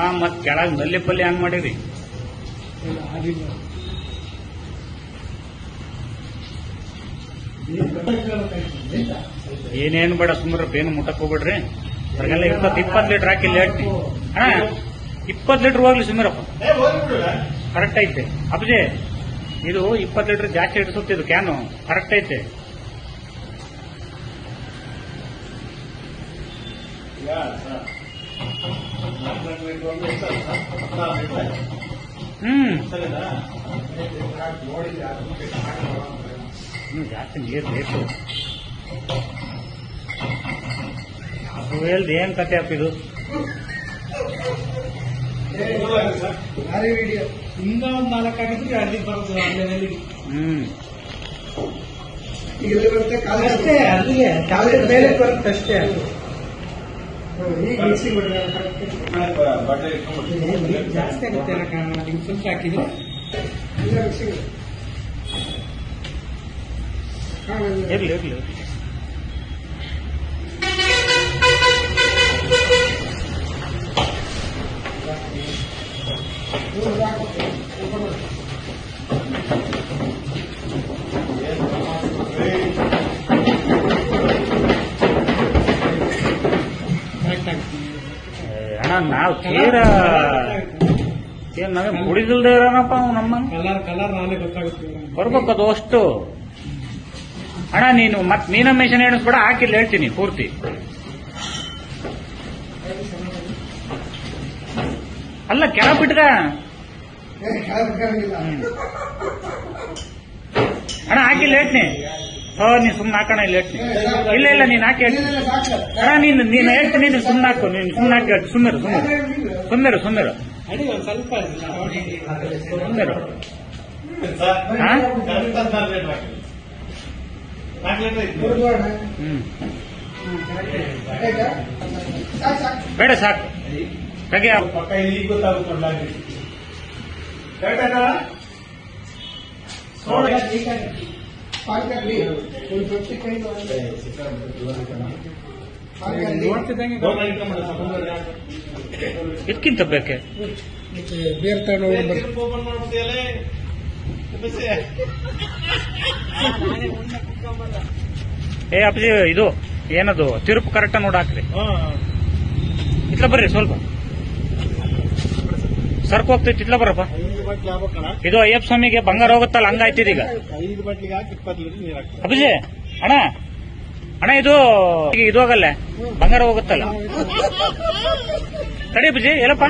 ಆ ಮತ್ ಕೆಳಗ್ನಲ್ಲಿ ಪಲ್ಯ ಹಂಗ್ ಮಾಡಿರಿ? ಏನೇನ್ ಬೇಡ ಸುಮಾರು ಬೇನು ಮುಟ್ಟಕ್ ಹೋಗ್ಬಿಡ್ರಿ. ಅದ್ರಾಗೆಲ್ಲ ಇಪ್ಪತ್ ಇಪ್ಪತ್ ಲೀಟರ್ ಹಾಕಿ ಲೇಟ್ ಅಣ್ಣ ಇಪ್ಪತ್ ಲೀಟರ್ ಹೋಗ್ಲಿ ಸುಮಾರಪ್ಪ ಕರೆಕ್ಟ್ ಐತೆ. ಅಬ್ಜೆ ಇದು ಇಪ್ಪತ್ ಲೀಟರ್ ಜಾಸ್ತಿ ಇಡಿಸುತ್ತೆ ಇದು ಕ್ಯಾನು ಕರೆಕ್ಟ್ ಐತೆ. ಈಗ ಸರ್ ನಾಲ್ಕು ಲೀಟರ್ ಒಂದು ಎಷ್ಟು ಸರ್? ಹದಿನಾರು ಲೀಟರ್ ಆಯ್ತು. ಹ್ಮ್. ಜಾಸ್ತಿ ನೀರ್ ಬೇಕು. ಅದು ಹೇಳ್ದು ಏನ್ ಕತೆ ಅಪ್ಪ ಇದು? ಹಿಂಗ ಒಂದ್ ನಾಲ್ಕು ಆಗಿದ್ರೆ ಬರೋದು ಆನ್ಲೈನಲ್ಲಿ ಹ್ಮ್. ಅಷ್ಟೇ ಅಲ್ಲಿಗೆ ಕಾಲೇಜ್ ಮೇಲೆ ಬರುತ್ತೆ ಅಷ್ಟೇ. ಅದು. ಜಾಸ್ತಿ ಆಗುತ್ತೆ ಅದಕ್ಕೆ ಸ್ವಲ್ಪ ಹಾಕಿದ್ರೆ ಇರ್ಲಿ ಇರ್ಲಿ ಅಣ್ಣ ನಾವು ತೀರ ಏನ್ ನಮಗೆ ಮುಡಿದಿಲ್ದೇ ಇರೋನಪ್ಪ ಅವ್ನು ನಮ್ಮ ಕಲರ್ ಕಲರ್ ನಾನೇ ಗೊತ್ತಾಗುತ್ತೆ ಬರ್ಬೇಕು ಅದು ಅಷ್ಟು. ಅಣ್ಣ ನೀನು ಮತ್ ನೀನ ಮೆಷಿನ್ ಕೂಡ ಹಾಕಿಲ್ಲ ಹೇಳ್ತೀನಿ ಪೂರ್ತಿ. ಅಲ್ಲ ಕೆಳ ಬಿಟ್ರ ಅಣ್ಣ ಹಾಕಿಲ್ಲ ಹೇಳ್ತೀನಿ. ನೀನ್ ಸುಮ್ನೆ ಹಾಕೋಣ ಇಲ್ಲಿ ಹೇಳ್ತೀನಿ ಇಲ್ಲ ಇಲ್ಲ ನೀನ್ ಹಾಕಿ ಹೇಳ್ತೀನಿ ಅಣ್ಣ ನೀನು ನೀನು ಹೇಳ್ತೀನಿ ನೀನು ಸುಮ್ನೆ ಹಾಕು ನೀನು ಸುಮ್ನೆ ಹಾಕಿ ಹೇಳ್ತೀನಿ ಸುಮ್ಮಿರು ಸುಮ್ಮಿರು ಸುಮ್ಮಿರು ಸುಮ್ಮಿರು ಸುಮ್ಮಿರು ಬೇಡ ಸಾಕು. ಹಾಗೆ ಪಕ್ಕ ಇಲ್ಲಿ ಕರೆಕ್ಟ್? ಸ್ವಲ್ಪ. ಇದಕ್ಕಿಂತ ಬೇಕೆ? ಬೇರೆ ತಗೊಂಡು ಏ, ಅಪ್ಪಾಜಿ ಇದು ಏನದು? ತಿರುಪು ಕರೆಕ್ಟ್ ನೋಡಿ ಹಾಕ್ರಿ. ಹಾ. ಬರ್ರಿ ಸ್ವಲ್ಪ. ಸರ್ಕ್ ಹೋಗ್ತೈತಿ ಬರಪ್ಪ. ಇದು ಅಯ್ಯಪ್ಪ ಸ್ವಾಮಿಗೆ ಬಂಗಾರ ಹೋಗುತ್ತಲ್ಲ ಹಂಗಾಯ್ತಿದೀಗ ಈಗ. ಅಭಿಜಿ ಅಣ್ಣ ಅಣ್ಣ, ಇದು ಇದು ಹೋಗಲ್ಲ ಬಂಗಾರ ಹೋಗುತ್ತಲ್ಲ. ತಡಿ ಅಭಿಜಿ ಎಲ್ಲಪ್ಪ